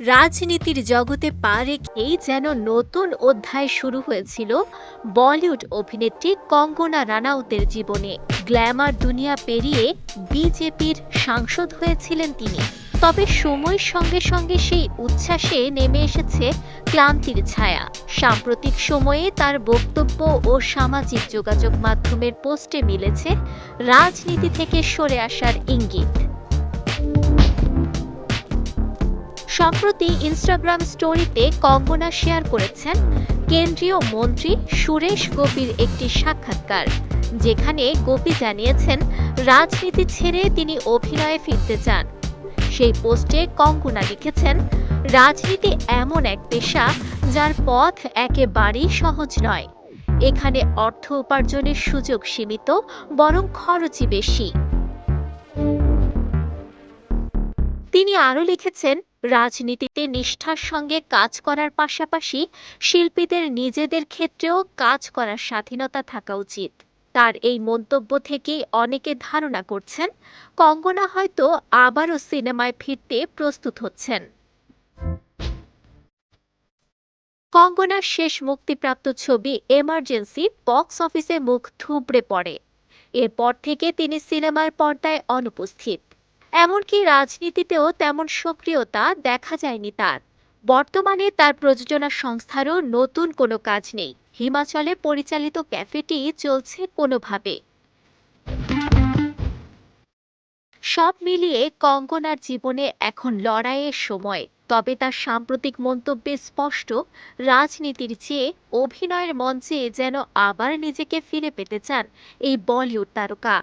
রাজনীতির জগতে পা রেখেই যেন নতুন অধ্যায় শুরু হয়েছিল বলিউড অভিনেত্রী কঙ্গনা রানাউতের জীবনে। গ্ল্যামার দুনিয়া পেরিয়ে বিজেপির সাংসদ হয়েছিলেন তিনি। তবে সময়ের সঙ্গে সঙ্গে সেই উচ্ছ্বাসে নেমে এসেছে ক্লান্তির ছায়া। সাম্প্রতিক সময়ে তার বক্তব্য ও সামাজিক যোগাযোগ মাধ্যমের পোস্টে মিলেছে, রাজনীতি থেকে সরে আসার ইঙ্গিত। সম্প্রতি ইনস্টাগ্রাম স্টোরিতে কঙ্গনা শেয়ার করেছেন কেন্দ্রীয় মন্ত্রী সুরেশ গোপীর একটি সাক্ষাৎকার, যেখানে গোপী জানিয়েছেন রাজনীতি ছেড়ে তিনি অভিনয়ে ফিরতে চান। সেই পোস্টে কঙ্গনা লিখেছেন, রাজনীতি এমন এক পেশা যার পথ একেবারেই সহজ নয়। এখানে অর্থ উপার্জনের সুযোগ সীমিত, বরং খরচই বেশি। তিনি আরও লিখেছেন, রাজনীতিতে নিষ্ঠার সঙ্গে কাজ করার পাশাপাশি শিল্পীদের নিজেদের ক্ষেত্রেও কাজ করার স্বাধীনতা থাকা উচিত। তার এই মন্তব্য থেকেই অনেকে ধারণা করছেন, কঙ্গনা হয়তো আবারও সিনেমায় ফিরতে প্রস্তুত হচ্ছেন। কঙ্গনার শেষ মুক্তিপ্রাপ্ত ছবি এমার্জেন্সি বক্স অফিসে মুখ থুবড়ে পড়ে। এরপর থেকে তিনি সিনেমার পর্দায় অনুপস্থিত। এমনকি রাজনীতিতেও তেমন সক্রিয়তা দেখা যায়নি তার। বর্তমানে তার প্রযোজনা সংস্থারও নতুন কোনো কাজ নেই। হিমাচলে পরিচালিত ক্যাফেটি চলছে কোনোভাবে। সব মিলিয়ে কঙ্গনার জীবনে এখন লড়াইয়ের সময়। তবে তার সাম্প্রতিক মন্তব্যে স্পষ্ট, রাজনীতির চেয়ে অভিনয়ের মঞ্চে যেন আবার নিজেকে ফিরে পেতে চান এই বলিউড তারকা।